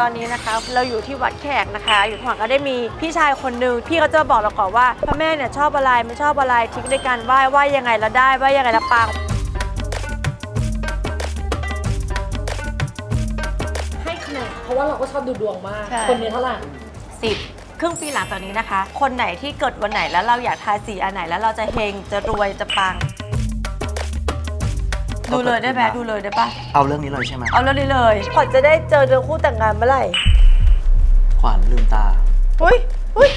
ตอนนี้นะคะ เราอยู่ที่วัดแขกนะคะ อยู่ข้างหลังก็ได้มีพี่ชายคนหนึ่งพี่เขาจะมาบอกเราก่อนว่าพระแม่เนี่ยชอบอะไรไม่ชอบอะไรทริคในการไหว้ไหว้ยังไงแล้วได้ไหว้ยังไงแล้วปังให้คะแนนเพราะว่าเราก็ชอบดูดวงมาก ใช่ คนนี้เท่าไหร่ สิบครึ่งปีหลังจากนี้นะคะ คนไหนที่เกิดวันไหนแล้วเราอยากทายสีอันไหนแล้วเราจะเฮงจะรวยจะปัง ดูเลยได้ไหมดูเลยได้ปะเอาเรื่องนี้เลยใช่ไหมเอาเรื่องนี้เลยขวัญจะได้เจอเดือนคู่แต่งงานเมื่อไหร่ขวัญลืมตาอุ้ยอุ้ย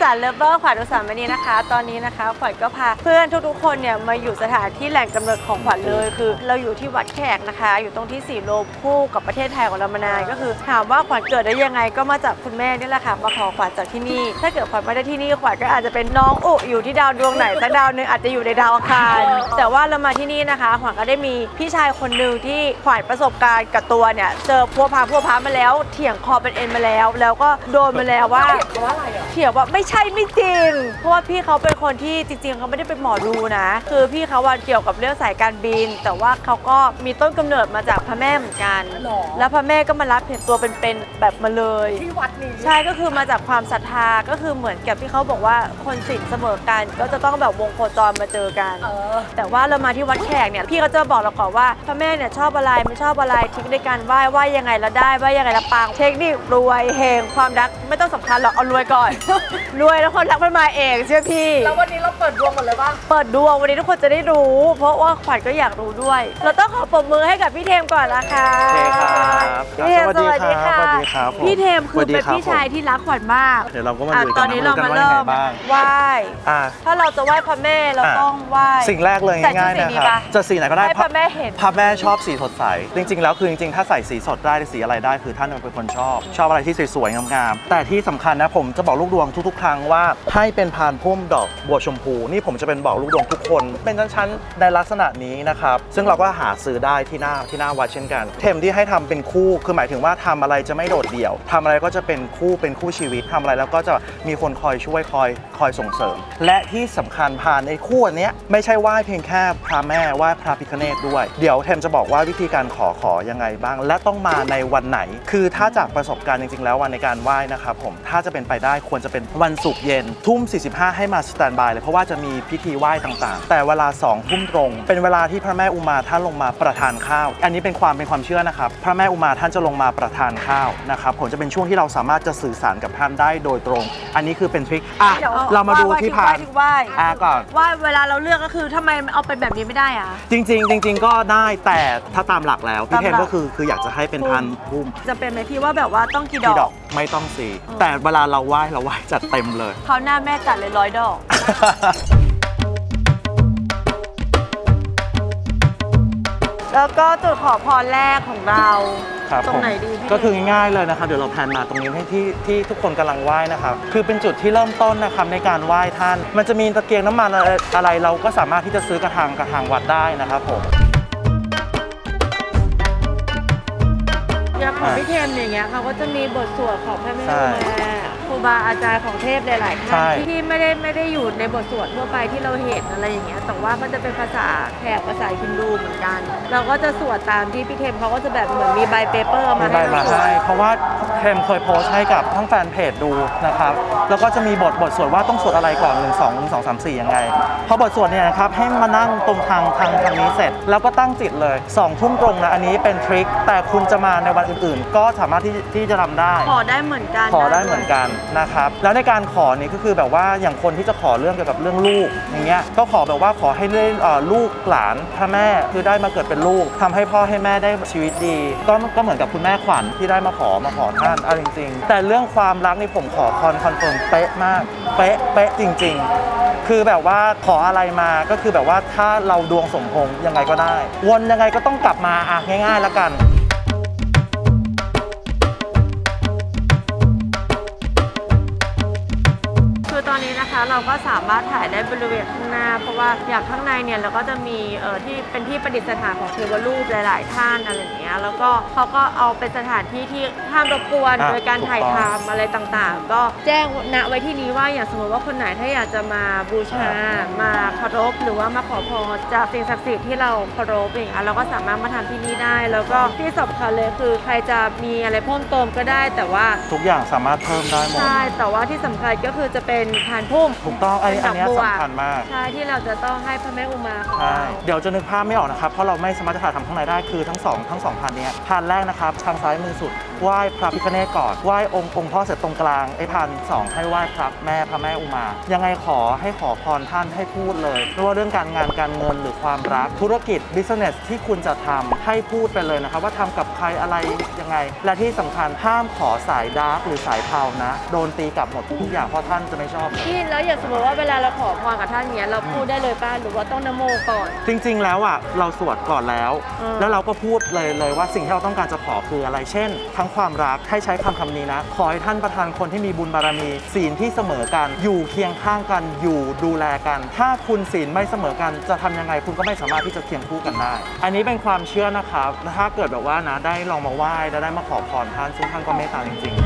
สาหเลเวอร์ขวัญอุสาหมณีนะคะ ตอนนี้นะคะขวัญก็พาเพื่อนทุกๆคนเนี่ยมาอยู่สถานที่แหล่งกำเนิดของขวัญเลย คือ เราอยู่ที่วัดแขกนะคะ อยู่ตรงที่สีโลมคู่กับประเทศไทยของเรามานานก็คือ ถามว่าขวัญเกิดได้ยังไงก็มาจากคุณแม่นี่แหละค่ะมาขอขวัญจากที่นี่ ถ้าเกิดขวัญไม่ได้ที่นี่ขวัญก็อาจจะเป็นน้องอุอยู่ที่ดาวดวงไหนสักดาวหนึ่งอาจจะอยู่ในดาวอังคารแต่ว่าเรามาที่นี่นะคะ ขวัญก็ได้มีพี่ชายคนหนึ่งที่ขวัญประสบการณ์กับตัวเนี่ยเจอพัวพาพัวพามาแล้วเถียงคอเป็นเอ็นมาแล้ว แล้วก็โดนมาแล้วว่าเพราะว่าอะไรเถียงว่าไม่ใช่ไม่จริง เพราะว่าพี่เขาเป็นคนที่จริงๆเขาไม่ได้เป็นหมอดูนะ คือพี่เขาว่าเกี่ยวกับเรื่องสายการบิน แต่ว่าเขาก็มีต้นกำเนิดมาจากพระแม่เหมือนกัน หรอ แล้วพระแม่ก็มารับเห็นตัวเป็นๆแบบมาเลย ที่วัดนี้ใช่ก็คือมาจากความศรัทธาก็คือเหมือนกับที่เขาบอกว่าคนศีลเสมอกัน ก็จะต้องแบบวงโคจรมาเจอกัน เออ แต่ว่าเรามาที่วัดแขกเนี่ยพี่เขาจะบอกเราก่อนว่าพระแม่เนี่ยชอบอะไรไม่ชอบอะไรทริคในการไหว้ไหว้ยังไงแล้วได้ไหว้ยังไงแล้วปังเทคนิครวยเฮงความรักไม่ต้องสำคัญหรอกเอารวยก่อนรวยแล้วคนรักมันมาเองเชื่อพี่ แล้ววันนี้เราเปิดดวงหมดเลยป่ะเปิดดวงวันนี้ทุกคนจะได้รู้ เพราะว่าขวัญก็อยากรู้ด้วย เราต้องขอปรบมือให้กับพี่เทมก่อนนะคะโอเคครับพี่เทมสวัสดีค่ะสวัสดีครับผมพี่เทมคือสวัสดีเป็นครับ พี่ชายที่รักขวัญมากเดี๋ยวเราก็มาอะดูตอนนี้เรามาเริ่มบ้างไหว้อะ ถ้าเราจะไหว้พระแม่เราอะ ต้องไหว้ สิ่งแรกเลยใส่ชุดง่ายๆสีนะนี้ครับปะจะสีไหนก็ได้ให้พระแม่เห็น พระแม่ชอบสีสดใส จริง ๆ แล้วคือจริงๆ ถ้าใส่สีสดได้สีอะไรได้ คือท่านเป็นคนชอบ ชอบอะไรที่สวยๆ งามๆ แต่ที่สำคัญนะผมจะบอกลูกดวงทุกๆ ครั้งว่าให้เป็นพานพุ่มดอกบัวชมพู นี่ผมจะเป็นบอกลูกดวงทุกคน เป็นชั้นๆในลักษณะนี้นะครับ ซึ่งเราก็หาซื้อได้ที่หน้าที่หน้าวัดเช่นกัน เทมที่ให้ทำเป็นคู่คือหมายถึงว่าทำอะไรจะไม่โดดเดี่ยวทำอะไรก็จะเป็นคู่เป็นคู่ชีวิตทำอะไรแล้วก็จะมีคนคอยช่วยคอยคอยส่งเสริม และที่สำคัญผ่านในคู่อันนี้ไม่ใช่ไหว้เพียงแค่พระแม่ไหว้พระพิฆเนศด้วย เดี๋ยวเทมจะบอกว่าวิธีการขอขอยังไงบ้าง และต้องมาในวันไหน คือถ้าจากประสบการณ์จริงๆ แล้ววันในการไหว้นะครับผมถ้าจะเป็นไปได้ควรจะเป็นวันศุกร์เย็น ทุ่ม 45 ให้มาสแตนบายเลยเพราะว่าจะมีพิธีไหว้ต่างๆ แต่เวลา2ทุ่มตรง เป็นเวลาที่พระแม่อุมาท่านลงมาประทานข้าว อันนี้เป็นความเป็นความเชื่อนะครับ พระแม่อุมาท่านจะลงมาประทานข้าวนะครับผมจะเป็นช่วงที่เราสามารถจะสื่อสารกับท่านได้โดยตรง อันนี้คือเป็นทริคอะดี๋ยวเรามาดูที่พานไหว้ไหว้ อะก่อนไหว้เวลาเราเลือกก็คือทำไมเอาเป็นแบบนี้ไม่ได้อะ จริงๆจริง ๆ ก็ได้แต่ถ้าตามหลักแล้วพี่ตามเทหลัมกก็คือคืออยากจะให้เป็นพันพุ่มจะเป็นไหมพี่ว่าแบบว่าต้องกี่ดที่อกดอกไม่ต้องสีแต่เวลาเราไหว้เราไหว้จัดเต็มเลยเขาวหน้าแม่จัดเลยร้อยดอก แล้วก็จุดขอพรแรกของเรา ครับตรผงมไหนดีพี่ก็คือง่ายๆเลยนะครับเดี๋ยวเราแพนมาตรงนี้ให้ที่ที่ทุกคนกำลังไหว้นะครับคือเป็นจุดที่เริ่มต้นนะครับในการไหว้ท่าน มันจะมีตะเกียงน้ำมันอะไรอะไรเราก็สามารถที่จะซื้อกระทางกระทางวัดได้นะครับผม อย่างของพี่เทมอย่างเงี้ยเขาก็จะมีบทสวดของพระแม่ใช่อุมาครู บาอาจารย์ของเทพหลายๆใช่ท่านที่ไม่ได้ไม่ได้อยู่ในบทสวดทั่วไปที่เราเห็นอะไรอย่างเงี้ยแต่ว่าก็จะเป็นภาษาแขกภาษาฮินดูเหมือนกัน เราก็จะสวดตามที่พี่เทมเขาก็จะแบบเหมือนมีใบเปเปอร์มีมาใบให้เรามาสวให้ดเพราะว่า เทมเคยโพสต์ให้กับทั้งแฟนเพจดูนะครับ แล้วก็จะมีบทบทสวดว่าต้องสวดอะไรก่อน 1 2 1 2 3 4ยังไง พอบทสวดเนี่ยนะครับให้มานั่งตรงทางทางทางนี้เสร็จ แล้วก็ตั้งจิตเลย2ทุ่มตรงนะอันนี้เป็นทริค แต่คุณจะมาในวันอื่นๆ ก็สามารถที่ที่จะทำได้ ขอได้เหมือนกันขอได้เหมือนกันนะครับ แล้วในการขอนี่ก็คือแบบว่าอย่างคนที่จะขอเรื่องเกี่ยวกับเรื่องลูกอย่างเงี้ย ก็ขอแบบว่าขอให้ได้เอ่อลูกหลานพระแม่คือได้มาเกิดเป็นลูกทำให้พ่อให้แม่ได้ชีวิตดี ก็ก็เหมือนกับคุณแม่ขวัญที่ได้มาขอมาขอท่านเอาจริง ๆ แต่เรื่องความรักนี่ผมขอคอนคอนเฟิร์มเป๊ะมาก เป๊ะเป๊ะจริง ๆ คือแบบว่าขออะไรมาก็คือแบบว่าถ้าเราดวงสมพงษ์ยังไงก็ได้ วนยังไงก็ต้องกลับมาอะง่ายๆแล้วกัน เราก็สามารถถ่ายได้บริเวณข้างหน้า เพราะว่าอย่างข้างในเนี่ยเราก็จะมีเออที่เป็นที่ประดิษฐานของเทวรูปหลาย ๆ ท่านอะไรอย่างเงี้ยแล้วก็เขาก็เอาเป็นสถานที่ที่ห้ามรบกวนอะโดยการถ่ายถูกต้อง ทำอะไรต่างๆ ก็แจ้งณไว้ที่นี้ว่าอย่างสมมติว่าคนไหนถ้าอยากจะมาบูชามาเคารพหรือว่ามาขอพรจากสิ่งศักดิ์สิทธิ์ที่เราเคารพอย่างเงี้ยเราก็สามารถมาทำที่นี่ได้ แล้วก็ที่สำคัญเลยคือใครจะมีอะไรเพิ่มเติมก็ได้แต่ว่า ทุกอย่างสามารถเพิ่มได้หมด ใช่ แต่ว่าที่สำคัญก็คือจะเป็นพานพุ่มถูกต้องอันนี้อันเนี้ยเป็ดกบัวสำคัญมาก ใช่ที่เราจะต้องให้พระแม่อุมาของใช่เรา เดี๋ยวจะนึกภาพไม่ออกนะครับ เพราะเราไม่สามารถจะถ่ายทำข้างในได้คือทั้งสองทั้งสองพันเนี้ยพันแรกนะครับทางซ้ายมือสุดไหว้พระพิฆเนศก่อนไหว้องค์องค์พ่อเสร็จตรงกลางไอ้พันสองให้ไหว้พระแม่พระแม่อุมา ยังไงขอให้ขอพรท่านให้พูดเลยไม่ว่าเรื่องการงานการเงินหรือความรักธุรกิจ business ที่คุณจะทำให้พูดไปเลยนะครับ ว่าทำกับใครอะไรยังไง และที่สำคัญห้ามขอสายดาร์กหรือสายเทานะ โดนตีกลับหมดทุกอย่างเพราะท่านจะไม่ชอบพี่แล้วอย่างสมมติว่าเวลาเราขอพรกับท่านเนี้ยเราพูดได้เลยป้าหรือว่าต้องนโมก่อน จริง ๆ แล้วอะเราสวดก่อนแล้วอืมแล้วเราก็พูดเลยเลยว่าสิ่งที่เราต้องการจะขอคืออะไร เช่น ทั้งความรักให้ใช้คำคำนี้นะ ขอให้ท่านประทานคนที่มีบุญบารมี ศีลที่เสมอกัน อยู่เคียงข้างกันอยู่ดูแลกัน ถ้าคุณศีลไม่เสมอกันจะทำยังไงคุณก็ไม่สามารถที่จะเคียงคู่กันได้ อันนี้เป็นความเชื่อนะครับถ้าเกิดแบบว่านะได้ลองมาไหว้แล้วได้มาขอพรท่านซึ่งท่านก็เมตตาจริง ๆ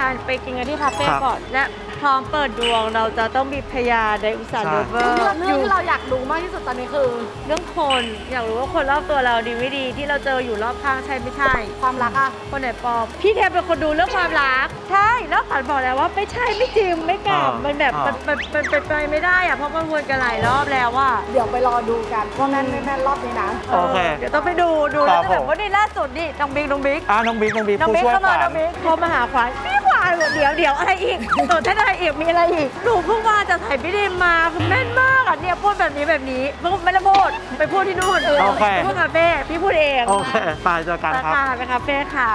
ทานไปกินกันที่คาเฟ่ครับก่อน และพร้อมเปิดดวงเราจะต้องมีพยาไดอุตสาหใช่เลเวอเรื่ร์องที่เราอยากรู้มากที่สุดตอนนี้คือ เรื่องคนอยากรู้ว่าคนรอบตัวเราดีไม่ดีที่เราเจออยู่รอบข้างใช่ไม่ใช่ ความรักอะคนไหนปลอม พี่เทมเป็นคนดูเรื่องความรัก ใช่แล้วขวัญบอกแล้วว่าไม่ใช่ไม่จริงไม่กลับอ่ามัมันแบบอ่ามัมันมันมันเป็นไปไม่ได้อะเพราะมันวนกันหลายรอบแล้วว่า เดี๋ยวไปรอดูกันว่าแม่นไม่แม่นรอบนี้นะ โอเคเดี๋ยวต้องไปดูดูคแล้รัวบก็แบบผมว่านี่ล่าสุดนี่น้องบิ๊กน้องบิ๊กอะน้องบิ๊กน้องบิ๊กน้องผู้บิ๊กช่วยเข้าขมาวัญน้องบิ๊กโทรมาหาขวัญพี่ขวัญ เดี๋ยวเดี๋ยวอะไรอีกเออถ้าได้อีกมีอะไรอีกหนูเพิ่งมาจากไทยพี่ดิมมาคือแม่นมากอะเนี่ยพูดแบบนี้แบบนี้เพิ่งไม่ได้พูดไปพูดที่นู่นโอเค พูดคาเฟ่พี่พูดเองโอเคไปเจอกันราครับคาไปคาเฟ่ค่ะ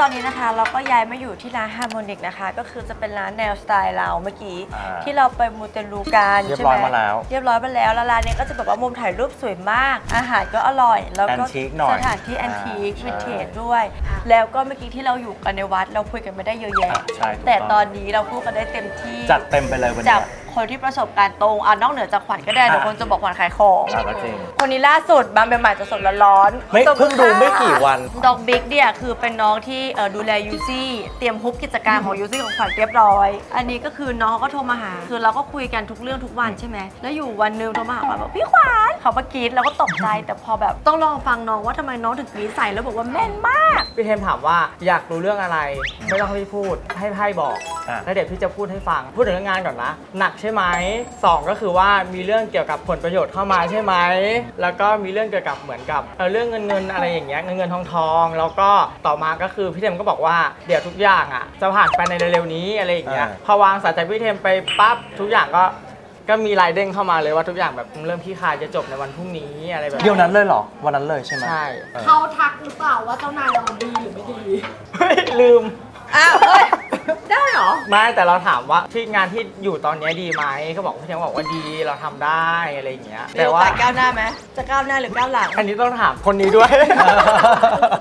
ตอนนี้นะคะเราก็ย้ายมาอยู่ที่ร้านฮาร์โมนิกนะคะ ก็คือจะเป็นร้านแนวสไตล์เราเมื่อกี้ อ่าที่เราไปมูเตลูกันเรียบใช่ไหร้มอยมาแล้ว เรียบร้อยมาแล้วแล้วร้านนี้ก็จะแบบว่ามุมถ่ายรูปสวยมาก อาหารก็อร่อย แล้วก็แอนทิคหน่อยสถานที่แอนทีคอ่าวินเทจด้วย แล้วก็เมื่อกี้ที่เราอยู่กันในวัดเราคุยกันไม่ได้เยอะแยะ อะใช่ถูกแต่ต้องตอนนี้เราพูดกันได้เต็มที่ จัดเต็มไปเลยวันจานี้กคนที่ประสบการณ์ตรงอะนอกเหนือจากขวัญก็ได้เดี๋ยวอะคนจะบอกขวัญขายของ อะก็จริง คนนี้ล่าสุดบางใหม่ๆจะสดร้อนๆไม่ตบเพิ่งดูไม่กี่วัน ดอกบิ๊กเนี่ยคือเป็นน้องที่เอ่อดูแลยูซี่เตรียมฮุบกิจการของยูซี่ของขวัญเรียบร้อย อันนี้ก็คือน้องเขาก็โทรมาหา คือเราก็คุยกันทุกเรื่องทุกวันใช่ไหมแล้วอยู่วันหนึงโทรมาหาขวัญบอกพี่ขวัญเขามากรีดเราก็ตกใจแต่พอแบบต้องลองฟังน้องว่าทำไมน้องถึงกรีดใส่แล้วบอกว่าแม่นมาก พี่เทมถามว่าอยากรู้เรื่องอะไร ไม่ต้องให้พี่พูดให้ไพ่บอก อะ แล้วเดี๋ยวพี่จะพูดให้ฟัง พูดถึงเรื่องงานก่อนนะ หนักใช่ไหมสองก็คือว่ามีเรื่องเกี่ยวกับผลประโยชน์เข้ามาใช่ไหมแล้วก็มีเรื่องเกี่ยวกับเหมือนกับเอ่อเรื่องเงินเงินอะไรอย่างเงี้ยเงินเงินทองทองแล้วก็ต่อมาก็คือพี่เทมก็บอกว่าเดี๋ยวทุกอย่างอะจะผ่านไปในเร็วๆนี้อะไรอย่างเงี้ยอ่าพอวางสายจากพี่เทมไปปั๊บทุกอย่างก็ก็มีรายเด้งเข้ามาเลยว่าทุกอย่างแบบเริ่มขี้คายจะจบในวันพรุ่งนี้อะไรแบบเดี๋ยวนั้นเลยเหรอ วันนั้นเลยใช่ไหมใช่เออเขาทักหรือเปล่าว่าเจ้านายเราดีหรือไม่ดีเฮ้ยลืมอ้าวเฮ้ย ได้เหรอ ไม่แต่เราถามว่าที่งานที่อยู่ตอนเนี้ยดีไหมก็บอกพี่เทียงบอกว่าดีเราทำได้อะไรอย่างเงี้ยมีแต่โอว่ากาสก้าวหน้าไหมจะก้าวหน้าหรือก้าวหลังอันนี้ต้องถามคนนี้ด้วย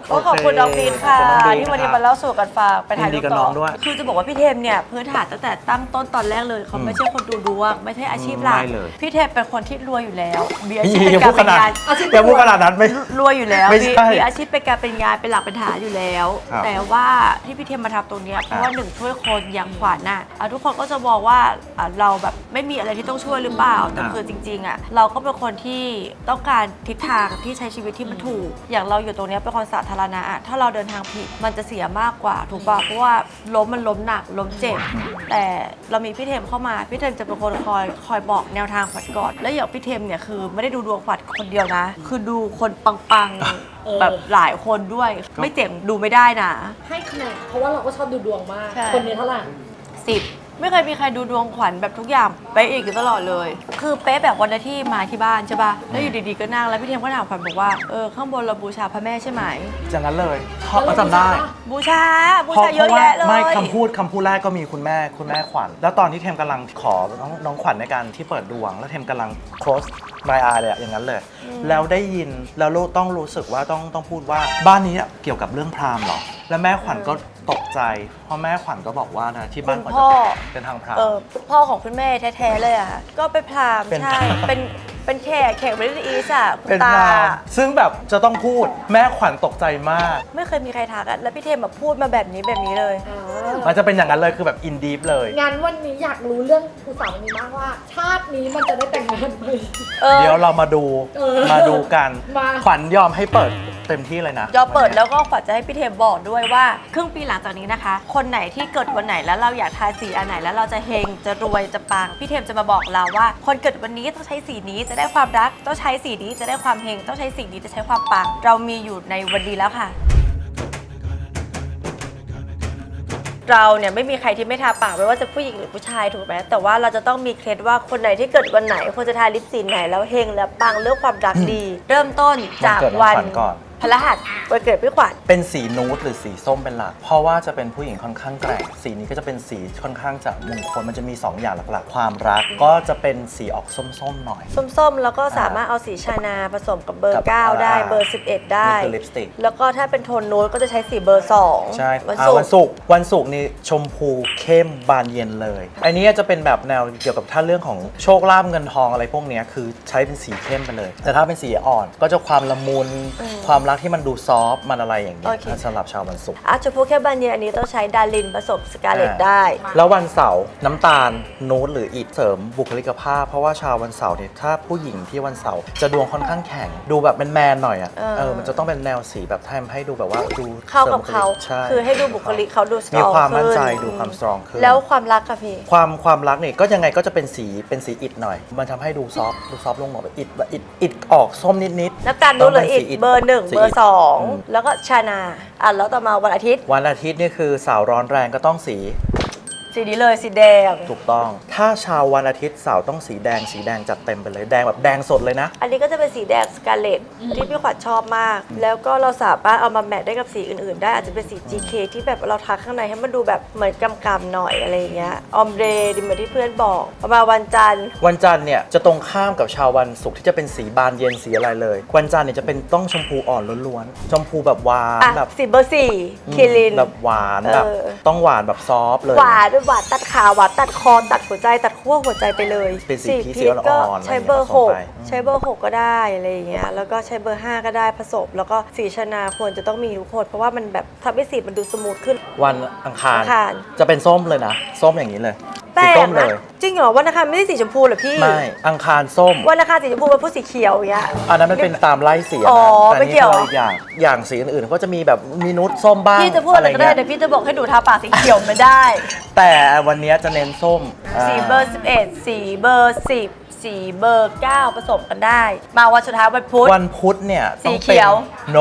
ก็ขอบคุณน้องบีนค่ะ ขอบคุณน้องบีนที่วันนี้ครับมาเล่าสู่กันฟังไปถ่ายยินดีรูปกับต่น้อองด้วย คือจะบอกว่าพี่เทมเนี่ยพื้นฐานตั้งแต่ตั้งต้นตอนแรกเลยเขาไม่ใช่คนดูดวงไม่ใช่อาชีพหลักไม่เลย พี่เทมเป็นคนที่รวยอยู่แล้วมีอาชีพอย่าเป็นพูกาดรขเป็นงานนาดอย่าพูดขนาดนั้นไม่ รวยอยู่แล้วไม่มีใช่มีอาชีพเป็นการเป็นงานเป็นหลักเป็นฐานอยู่แล้ว ครับแต่ว่าที่พี่เทมมาทำตรงเนี้ยเพราะว่าอะหนึ่งช่วยคนอย่างขวัญน่ะอะทุกคนก็จะบอกว่าอะเราแบบไม่มีอะไรที่ต้องช่วยหรือเปล่าแต่อะคือจริงๆอะเราก็เป็นคนที่ต้องการทิศทางที่ใช้ชีวิตที่มันถูก อย่างเราอยู่ตรงเนี้ยเป็นคนสาธารณะอะถ้าเราเดินทางผิดมันจะเสียมากกว่าถูกป่ะเพราะว่าล้มมันล้มหนักล้มเจ็บ แต่เรามีพี่เทมเข้ามาพี่เทมจะเป็นคนคอยคอยบอกแนวทางขวัญก่อนแล้วอย่างพี่เทมเนี่ยคือไม่ได้ดูดวงขวัญคนเดียวนะ คือดูคนปังเออๆแบบหลายคนด้วย ไม่เจ๋งดูไม่ได้นะ ให้คะแนนเพราะว่าเราก็ชอบดูดวงมาก ใช่คนนี้เท่าไหร่ สิบไม่เคยมีใครดูดวงขวัญแบบทุกอย่างเป๊ะอีกอยู่ตลอดเลย คือเป๊ะแบบวันที่มาที่บ้านใช่ป่ะแล้วอยู่ดีๆก็นั่งแล้วพี่เทียมก็ถามขวัญบอกว่าเออข้างบนเราบูชาพระแม่ใช่ไหมจากนั้นเลยเพราะจำได้บูชาบูเพราะชาเยอะเพราะว่าแยะเลยไม่คำพูดคำพูดแรกก็มีคุณแม่คุณแม่ขวัญแล้วตอนที่เทมกำลังขอน้องน้องขวัญในการที่เปิดดวง แล้วเทมกำลัง close my eye เลยอะอย่างนั้นเลย แล้วได้ยินแล้วลูกต้องรู้สึกว่าต้องต้องพูดว่าบ้านนี้อะเกี่ยวกับเรื่องพราหมณ์เหรอแล้วแม่ขวัญก็ ตกใจเพราะแม่ขวัญก็บอกว่านะที่บ้านขวัญคุณพ่อจะเป็นทางพราหมเอณ์อพ่อของคุณแม่แท้ๆเลยอะค่ะก็เป็นพราหมณ์เป็นใช่เป็นเป็นแขกแขกบริษัทอีสอะคุณเป็นพตา ราหมณ์ซึ่งแบบจะต้องพูดแม่ขวัญตกใจมาก ไม่เคยมีใครทักอะแล้วพี่เทมแบบพูดมาแบบนี้แบบนี้เลยมันจะเป็นอย่างนั้นเลยคือแบบอินดีฟเลย งั้นวันนี้อยากรู้เรื่องอุตสาหวันนี้มากว่า ชาตินี้มันจะได้แต่งงานไหม เออ เดี๋ยวเรามาดูเออมาดูกัน มา ขวัญยอมให้เปิด เต็มที่เลยนะ ยอมเปิดแล้วก็ขวัญจะให้พี่เทมบอกด้วยว่า ครึ่งปีหลังจากนี้นะคะ คนไหนที่เกิดวันไหนแล้วเราอยากทาสีอันไหนแล้วเราจะเฮงจะรวยจะปังพี่เทมจะมาบอกเราว่า คนเกิดวันนี้ต้องใช้สีนี้จะได้ความรักต้องใช้สีนี้จะได้ความเฮงต้องใช้สีนี้จะใช้ความปัง เรามีอยู่ในวันนี้แล้วค่ะ เราเนี่ยไม่มีใครที่ไม่ทาปากไม่ว่าจะผู้หญิงหรือผู้ชายถูกไหมแต่ว่าเราจะต้องมีเคล็ดว่าคนไหนที่เกิดวันไหนควรจะทาลิปสีไหนแล้วเฮงและปังเรื่องความรักดี เริ่มต้นจากวันเกิดน้องวันขวัญก่อน พฤหัสวันเกิดพี่ขวัญเป็นสีนูดหรือสีส้มเป็นหลัก เพราะว่าจะเป็นผู้หญิงค่อนข้างแกร่งสีนี้ก็จะเป็นสีค่อนข้างจะมงคลมันจะมี 2 อย่างหลักๆ ความรักก็จะเป็นสีออกส้มๆหน่อย ส้มๆ แล้วก็สามารถเอาสีชานาผสมกับเบอกัร์บ9ได้อ่าเบอร์ 11 ได้ นี่คือลิปสติก แล้วก็ถ้าเป็นโทนนูดก็จะใช้สีเบอร์ 2 ใช่วันอ่าศุกวันร์ ศุกร์วันศุกร์นี่ชมพูเข้มบานเย็นเลย อันนี้จะเป็นแบบแนวเกี่ยวกับท่านเรื่องของโชคลาภเงินทองอะไรพวกเนี้ยคือใช้เป็นสีเข้มไปเลย แต่ถ้าเป็นสีอ่อนก็จะความละมุนความรักที่มันดูซอฟต์มันอะไรอย่างเงี้ยสำหรับชาววันศุกร์อะชมพูแค่บานเย็นอันนี้ต้องใช้ดารินผสมสกาเลตอ่าได้ แล้ววันเสาร์น้ำตาลนูดหรืออิฐเสริมบุคลิกภาพ เพราะว่าชาววันเสาร์เนี่ยถ้าผู้หญิงที่วันเสาร์จะดวงค่อนข้างแข็ง ดูแบบเป็นแมนๆหน่อยอะเออ เออมันจะต้องเป็นแนวสีแบบทำให้ดูแบบว่าดูเข้ากับสริมเขาบุคลิกใช่คือให้ดูบุคลิกเขาดูสตรมีองความมั่นใจขึ้ดูความสตรองขึ้น แล้วความรักค่ะพี่ ความความรักเนี่ยก็ยังไงก็จะเป็นสีเป็นสีอิฐหน่อย มันทำให้ดูซอฟต์ดูซอฟต์ลงหน่อยแบบอิฐแบบอิฐอิฐออกส้มนิดๆน้ำตาลนูดเหลืออีกต้งป็นสีเบอร์หนึ่งสีเบอร์สองมแล้วก็ชานาอะแล้วต่อมาวันอาทิตย์ วันอาทิตย์นี่คือสาวร้อนแรงก็ต้องสี สีนี้เลยสีแดง ถูกต้อง ถ้าชาววันอาทิตย์สาวต้องสีแดง สีแดงจัดเต็มไปเลย แดงแบบแดงสดเลยนะ อันนี้ก็จะเป็นสีแดงสกาเลตที่พี่ขวัญชอบมาก แล้วก็เราสามารถเอามาแมทได้กับสีอื่นๆ ได้อาจจะเป็นสี GK ที่แบบเราทาข้างในให้มันดูแบบเหมือนกำๆหน่อยอะไรอย่างเงี้ยออมเดย์ดิเหมือนที่เพื่อนบอกประมาณวันจันทร์ วันจันทร์เนี่ยจะตรงข้ามกับชาววันศุกร์ที่จะเป็นสีบานเย็นสีอะไรเลย วันจันทร์เนี่ยจะเป็นต้องชมพูอ่อนล้วนๆ ชมพูแบบหวานอะแบบสีเบอร์สี่คิริน แบบหวานแบบเออ ต้องหวานแบบซอฟต์เลย หวานเป็นหวานตัดขาหวานตัดคอตัดหัวใจตัดขั้วหัวใจไปเลยเป็นสีพีชพีชก็อ่อนๆใช้เบอร์อะไรอย่างเงี้ยผสมหกไป ใช้เบอร์หกก็ได้อะไรอย่างเงี้ยแล้วก็ใช้เบอร์ห้าก็ได้ผสม แล้วก็สีชนาควรจะต้องมีทุกคนเพราะว่ามันแบบทำให้สีมันดูสมูทขึ้น วันอังคาร อังคาร จะเป็นส้มเลยนะ ส้มอย่างนี้เลย แปลสีส้กมเลนะย จริงเหรอวันอังคารไม่ได้สีชมพูเหรอพี่ ไม่อังคารส้ม วันอังคารสีชมพูเป็นผู้สีเขียวอย่างเงี้ย อันนั้นมันเป็นตามไล่สีะอ๋อแต่ไม่นี่เกี่ยว คืออีกอย่างอย่างสีอื่นๆก็จะมีแบบมีนุชส้มบ้างพี่จะพูดอะไรก็ได้เงี้ยแต่พี่จะบอกให้หนูทาปากสีเขียวไม่ได้ แต่วันนี้จะเน้นส้มาสีเบอร์ 11 สีเบอร์ 10 สีเบอร์ 9 ผสมกันได้ มาวันสุดท้ายวันพุธ วันพุธเนี่ยสีต้องเขีเป็น ยวโน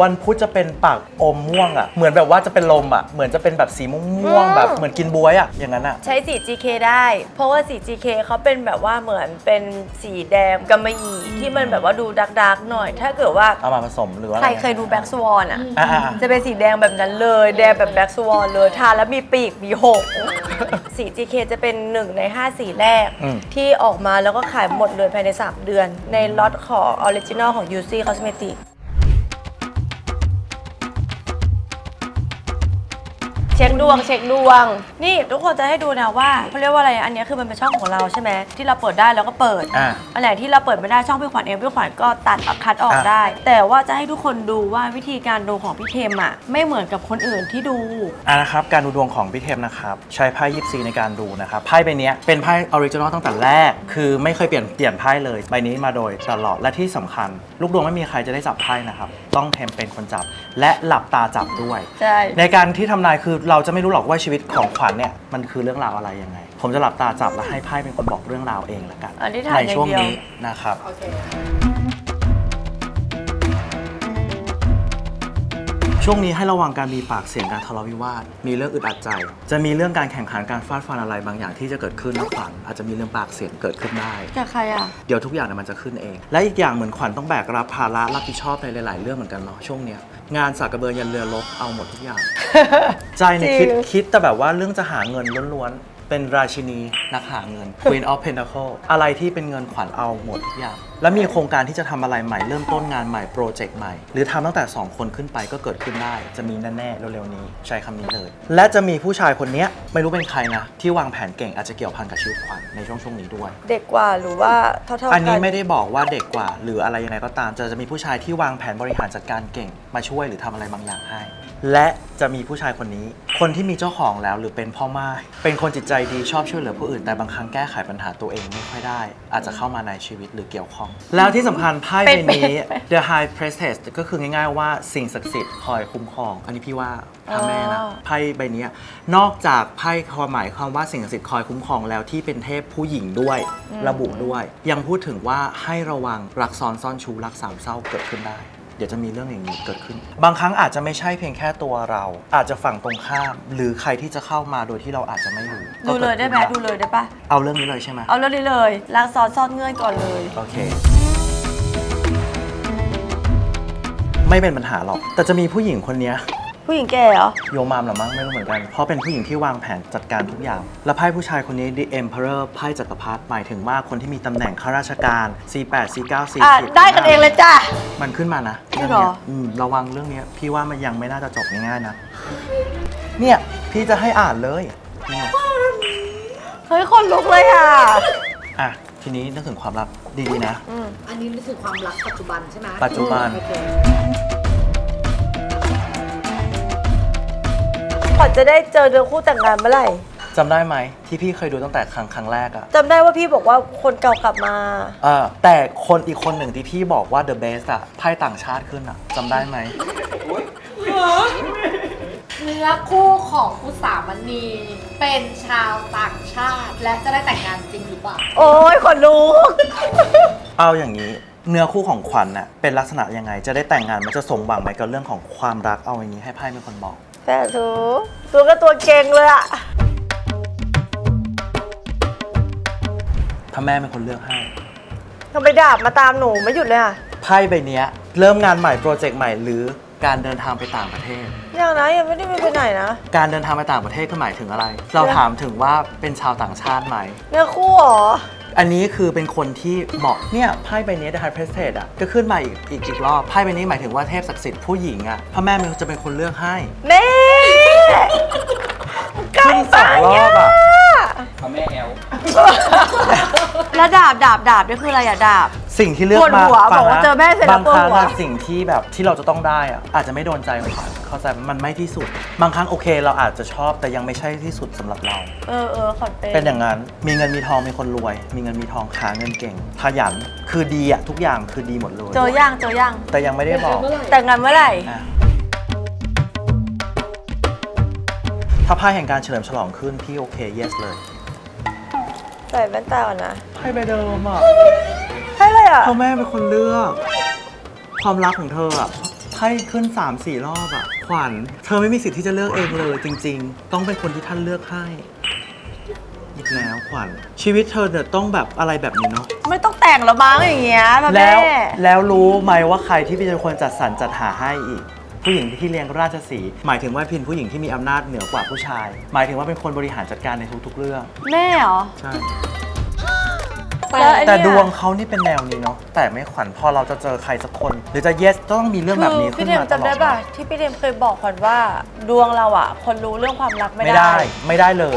วันพุธจะเป็นปากอมม่วงอะเหมือนแบบว่าจะเป็นลมอะเหมือนจะเป็นแบบสีม่วงๆแบบเหมือนกินบวยอะอย่างนั้นอะใช้สี GK ได้ เพราะว่าสี GK เขาเป็นแบบว่าเหมือนเป็นสีแดงกำมะหยี่ที่มันแบบว่าดูดักดักๆหน่อย ถ้าเกิดว่าเอามาผสมหรือว่าอะใครไรเคยดูแบ็กสวอนอะ อ่าจะเป็นสีแดงแบบนั้นเลย แดงแบบแบ็กสวอนเลยทาแล้วมีปีกมีหก สี GK จะเป็นหนึ่งใน 5 สีแรก อืม ที่ออกมาแล้วก็ขายหมดเลยภายใน 3 เดือน ในล็อตของออริจินอลของ UC Cosmetic ช็คดวงเช็คดวง นี่ทุกคนจะให้ดูนะว่าเขาเรียกว่าอะไรอันนี้คือมันเป็นช่องของเราใช่ไหมที่เราเปิดได้เราก็เปิดอ่าอันไหนที่เราเปิดไม่ได้ช่องพี่ขวัญเองพี่ขวัญก็ตัดออกคัดออกอะได้ แต่ว่าจะให้ทุกคนดูว่าวิธีการดูของพี่เทมอะไม่เหมือนกับคนอื่นที่ดู อ่านะครับการดูดวงของพี่เทมนะครับ ใช้ไพ่ยิปซีในการดูนะครับไพ่ใบเนี้ยเป็นไพ่ออริจินอลตั้งแต่แรก คือไม่เคยเปลี่ยนเปลี่ยนไพ่เลยใบนี้มาโดยตลอดและที่สำคัญ ลูกดวงไม่มีใครจะได้จับไพ่นะครับ ต้องเทมเป็นคนจับ และหลับตาจับด้วย ใช่ ในการที่ทำนายคือเราจะไม่รู้หรอกว่าชีวิตของขวัญเนี่ยมันคือเรื่องราวอะไรยังไง ผมจะหลับตาจับและให้ไพ่เป็นคนบอกเรื่องราวเองละกัน อธิษฐานในช่วงอย่างเดียว นี้นะครับ โอเค ช่วงนี้ให้ระวังการมีปากเสียงการทะเลาะวิวาท มีเรื่องอึดอัดใจ จะมีเรื่องการแข่งขันการฟาดฟันอะไรบางอย่างที่จะเกิดขึ้นนะขวัญอาจจะมีเรื่องปากเสียงเกิดขึ้นได้ กับใครอะ เดี๋ยวทุกอย่างเนี่ยมันจะขึ้นเอง และอีกอย่างเหมือนขวัญต้องแบกรับภาระรับผิดชอบในหลาย ๆ เรื่องเหมือนกันเนาะช่วงเนี้ยงานสากกระเบือยันเรือลบเอาหมดทุกอย่าง ใจเนี่ยคิดจริงคิดแต่แบบว่าเรื่องจะหาเงินล้วนๆ เป็นราชินีนักหาเงิน Queen of Pentacle อะไรที่เป็นเงินขวัญเอาหมดทุกอย่าง แล้วมีโครงการที่จะทำอะไรใหม่เริ่มต้นงานใหม่โปรเจกต์ใหม่ หรือทำตั้งแต่ 2 คนขึ้นไปก็เกิดขึ้นได้ จะมีแน่ๆเร็วๆนี้ใช้คำนี้เลย และจะมีผู้ชายคนเนี้ยไม่รู้เป็นใครนะ ที่วางแผนเก่งอาจจะเกี่ยวพันกับชีวิตขวัญในช่วงช่วงนี้ด้วย เด็กกว่าหรือว่าเท่าๆกันอันนี้ไม่ได้บอกว่าเด็กกว่า หรืออะไรยังไงก็ตามจะจะมีผู้ชายที่วางแผนบริหารจัดการเก่ง มาช่วยหรือทำอะไรบางอย่างให้ และจะมีผู้ชายคนนี้ คนที่มีเจ้าของแล้วหรือเป็นพ่อไม้เป็นคนจิตใจดีชอบช่วยเหลือผู้อื่นแต่บางครั้งแก้ไขปัญหาตัวเองไม่ค่อยได้ อาจจะเข้ามาในชีวิตหรือเกี่ยวข้อง แล้วที่สำคัญไพ่ใบนี้ The High Priestess ก็คือง่ายๆว่าสิ่งศักดิ์สิทธิ์คอยคุ้มครองอันนี้พี่ว่าพระแม่นะอ๋อไพ่ใบเนี้ยนอกจากไพ่ความหมายความว่าสิ่งศักดิ์สิทธิ์คอยคุ้มครองแล้วที่เป็นเทพผู้หญิงด้วย ระบุด้วย ยังพูดถึงว่าให้ระวังรักซ้อนซ่อนชูรักสามเศร้าเกิดขึ้นได้เดี๋ยวจะมีเรื่องอย่างนี้เกิดขึ้น บางครั้งอาจจะไม่ใช่เพียงแค่ตัวเรา อาจจะฝั่งตรงข้าม หรือใครที่จะเข้ามาโดยที่เราอาจจะไม่รู้ดูเลยได้ไหมก็กิดูขึ้นเลยได้ปะเอาเรื่องนี้เลยใช่ไหมเอาเรื่องนี้เลยล้างซ้อนซ่อนเงื่อนก่อนเลย โอเค ไม่เป็นปัญหาหรอก แต่จะมีผู้หญิงคนเนี้ย ผู้หญิงแก่เหรอ โยมามหรือมั้งไม่รู้เหมือนกัน เพราะเป็นผู้หญิงที่วางแผนจัดการทุกอย่าง และไพ่ผู้ชายคนนี้ The Emperor ไพ่จักรพรรดิหมายถึงว่าคนที่มีตำแหน่งข้าราชการ C8 C9 อะ C10 ได้กันเองเลยจ้ะ มันขึ้นมานะจริเรื่องงเหรอ เนี้ยอืมระวังเรื่องเนี้ยพี่ว่ามันยังไม่น่าจะจบง่ายๆนะ เนี่ย พี่จะให้อ่านเลยนี่ไงเฮ้ย คนลุกเลยอะ อะ ทีนี้นึกถึงความลับดีๆนะอืมอันนี้นี่คือความรักปัจจุบันใช่ไหมปัจจุบัน โอเค ขวัญจะได้เจอเนื้อคู่แต่งงานเมื่อไหร่จำได้ไหมที่พี่เคยดูตั้งแต่ครั้งครั้งแรกอะจำได้ว่าพี่บอกว่าคนเก่ากลับมา เออแต่คนอีกคนหนึ่งที่พี่บอกว่า the best อะไพ่ต่างชาติขึ้นอะจำได้ไหมเนื้อคู่ของอุสามณีเป็นชาวต่างชาติ และจะได้แต่งงานจริงหรือเปล่า โอ้ยคนลุก เอาอย่างนี้ เนื้อคู่ของขวัญน่ะเป็นลักษณะยังไง จะได้แต่งงานมันจะสมหวังไหมกับเรื่องของความรักเอาอย่างนี้ให้ไพ่เป็นคนบอกแต่สูสูก็ตัวเก่งเลยอะถ้าแม่เป็นคนเลือกให้ทำไมดาบมาตามหนูไม่หยุดเลยอะไพ่ใบเนี้ยเริ่มงานใหม่โปรเจกต์ใหม่หรือการเดินทางไปต่างประเทศยังนะยังไม่ได้ไปไหนนะ การเดินทางไปต่างประเทศก็หมายถึงอะไร เราถามถึงว่าเป็นชาวต่างชาติไหม เนื้อคู่เหรอ อันนี้คือเป็นคนที่เหมาะเนี่ยไพ่ใบนี้ The High Priestess อะก็ขึ้นมาอีกอีกอีกรอบไพ่ใบนี้หมายถึงว่าเทพศักดิ์สิทธิ์ผู้หญิงอะพระแม่มันจะเป็นคนเลือกให้แม่ขึ้นสองรอบอะ พระแม่แอลแล้วดาบดาบดาบนี่คืออะไรอะดาบ สิ่งที่เลือกปวดมาหัวฟังบอกว่านะเจอแม่เสร็จแล้วบางครั้งปวดหัวอะสิ่งที่แบบที่เราจะต้องได้อะอาจจะไม่โดนใจขวัญเข้าใจไหมมันไม่ที่สุด บางครั้งโอเค เราอาจจะชอบแต่ยังไม่ใช่ที่สุดสำหรับเรา เออเออขอนเป็นเป็นอย่างนั้น มีเงินมีทองมีคนรวย มีเงินมีทองหาเงินเก่ง ขยัน คือดีอะทุกอย่างคือดีหมดเลย เจอย่างเจอย่างแต่ยังไม่ได้บอกเมื่อไหร่แต่งงานเมื่อไหร่อะ ถ้าไพ่แห่งการเฉลิมฉลองขึ้น พี่โอเค yes เลยใส่แว่นตาก่อนนะไพ่ใบเดิมอะใช่เลยอะ พ่อแม่เป็นคนเลือก ความรักของเธออะไพ่ขึ้น 3 4 รอบอะ ขวัญ เธอไม่มีสิทธิ์ที่จะเลือกเองเลย จริง ๆ ต้องเป็นคนที่ท่านเลือกให้อีกแล้วขวัญชีวิตเธอเนี่ยต้องแบบอะไรแบบนี้เนาะ ไม่ต้องแต่งแล้วบ้างอย่างเงี้ยพ่อแล้แม่วแล้วรู้ไหมว่าใครที่เป็นคนจัดสรรจัดหาให้อีก ผู้หญิงที่เลี้ยงราชสีห์หมายถึงว่าเป็นผู้หญิงที่มีอำนาจเหนือกว่าผู้ชาย หมายถึงว่าเป็นคนบริหารจัดการในทุกๆเรื่องแม่เหรอใช่แล้วไอ้แต่เนี่ยดวงเขานี่เป็นแนวนี้เนาะแต่ไม่ขวัญพอเราจะเจอใครสักคน หรือจะ yes ต้องมีเรื่องแบบนี้คือขึ้พี่นเทมมาตลอจำได้ดป่ะที่พี่เทมเคยบอกขวัญว่าดวงเราอะ คนรู้เรื่องความรักไม่ไม่ได้ ได้ไม่ได้เลย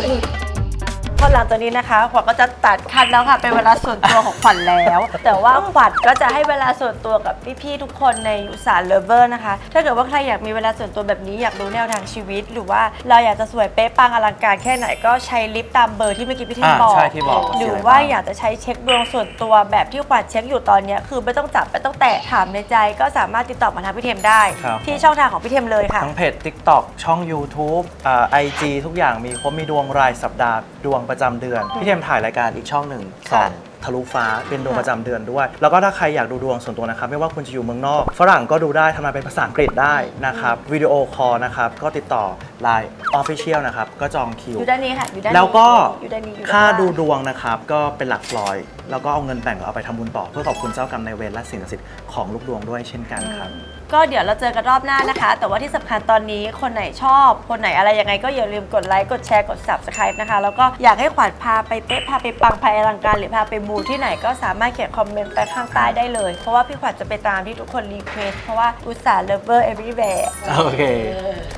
พอหลังจากนี้นะคะขวัญก็จะตัดคัดแล้วค่ะ เป็นเวลาส่วนตัวของขวัญแล้ว แต่ว่าขวัญก็จะให้เวลาส่วนตัวกับพี่ๆทุกคนในอุตสาหเลเวอร์นะคะ ถ้าเกิดว่าใครอยากมีเวลาส่วนตัวแบบนี้อยากรู้แนวทางชีวิต หรือว่าเราอยากจะสวยเป๊ะปังอลังการแค่ไหนก็ใช้ลิฟต์ตามเบอร์ที่เมื่อกี้พี่เทมอ่าบอกใช่ที่บอกหรือสีะไว่าบ้งอยากจะใช้เช็คดวงส่วนตัวแบบที่ขวัญเช็คอยู่ตอนเนี้ยคือไม่ต้องจับไม่ต้องแตะถามในใจ ก็สามารถติดต่อมาทางพี่เทมได้ ครับ ที่ช่องทางของพี่เทมเลยค่ะ ทั้งเพจ TikTok ช่อง YouTube อ่า IG ทุกอย่างมีครบมีดวงรายสัปดาห์ดวงประจำเดือน พี่เทมถ่ายรายการอีกช่องหนึ่งสอค่ะ งทะลุฟ้าเป็นดวงประจำเดือนด้วย แล้วก็ถ้าใครอยากดูดวงส่วนตัวนะครับ ไม่ว่าคุณจะอยู่เมืองนอก ฝรั่งก็ดูได้ทำงานเป็นภาษาอังกฤษได้นะครับวิดีโอคอลนะครับก็ติดต่อ Line Official นะครับก็จองคิว อยู่ด้านนี้ค่ะ อยู่ด้านนี้แล้วก็อยู่ด้านนี้อยู่ค่าด้านดูล่างดวงนะครับ ก็เป็นหลักร้อย แล้วก็เอาเงินแบ่งเอาไปทำบุญต่อ เพื่อขอบคุณเจ้ากรรมนายเวรและสิ่งศักดิ์สิทธิ์ของลูกดวงด้วยเช่นกันครับ ก็เดี๋ยวเราเจอกันรอบหน้านะคะ แต่ว่าที่สำคัญตอนนี้คนไหนชอบ คนไหนอะไรยังไงก็อย่าลืมกดไลค์กดแชร์กด subscribe นะคะ แล้วก็อยากให้ขวัญพาไปเป๊ะพาไปปังพาไปอลังการหรือพาไปมูที่ไหนก็สามารถเขียนคอมเมนต์ไปข้างใต้ได้เลย เพราะว่าพี่ขวัญจะไปตามที่ทุกคนรีเควสเพราะว่าอุตส่าห์ lover everywhere โอเค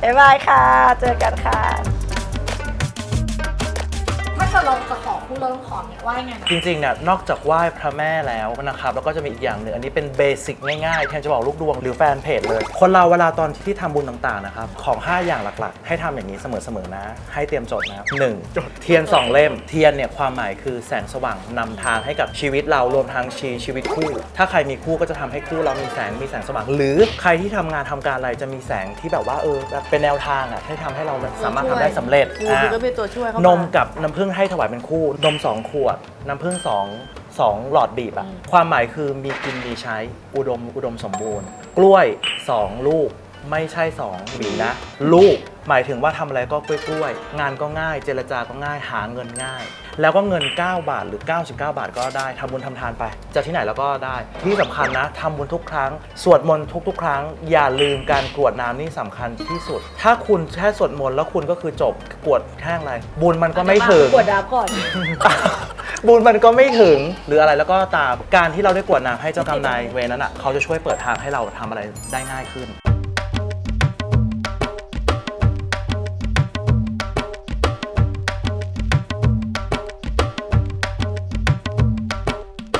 บ๊ายบายค่ะ เจอกันค่ะ ถ้าเกิดเราจะขอคู่ เราต้องขอเนี่ยว่ายังไงนะจริงๆเนี่ยนอกจากไหว้พระแม่แล้วนะครับแล้วก็จะมีอีกอย่างหนึ่งอันนี้เป็นเบสิกง่ายๆแทนจะบอกลูกดวงหรือแฟนเพจเลย คนเราเวลาตอนที่ทำบุญต่างๆนะครับของ 5 อย่างหลักๆ ให้ทำอย่างนี้เสมอๆนะ ให้เตรียมจดนะครับหนึ่งเทียน 2 เล่ม เทียนเนี่ยความหมายคือแสงสว่างนำทางให้กับชีวิตเรารวมทั้งชีชีวิตคู่ ถ้าใครมีคู่ก็จะทำให้คู่เรามีแสงมีแสงสว่าง หรือใครที่ทำงานทำการอะไรจะมีแสงที่แบบว่าเออแบบเป็นแนวทางอะให้ทำให้เราสามารถทำได้สำเร็จกูอะก็เป็นตัวช่วยเข้ามนมกับน้ำผึ้งให้ถวายเป็นคู่นม 2 ขวด น้ำผึ้ง2 2 หลอดบีบอะความหมายคือมีกินมีใช้อุดมอุดมสมบูรณ์ กล้วย 2 ลูกไม่ใช่ 2 หวีนะ ลูก หมายถึงว่าทำอะไรก็กล้วยกล้วยๆ งานก็ง่าย เจรจาก็ง่าย หาเงินง่าย แล้วก็เงิน 9 บาทหรือ 99 บาทก็ได้ทำบุญทำทานไปจะที่ไหนแล้วก็ได้ ที่สำคัญนะทำบุญทุกครั้ง สวดมนต์ทุก ๆ ครั้ง อย่าลืมการกรวดน้ำนี่สำคัญที่สุด ถ้าคุณแค่สวดมนต์แล้วคุณก็คือจบกรวดแค่อะไร บุญมันก็ไม่ถึงกดดาวก่อนบุญมันก็ไม่ถึงหรืออะไรแล้วก็ตามการที่เราได้กรวดน้ำให้เจ้ากรรมนายเวรนั้นอะเขาจะช่วยเปิดทางให้เราทำอะไรได้ง่ายขึ้น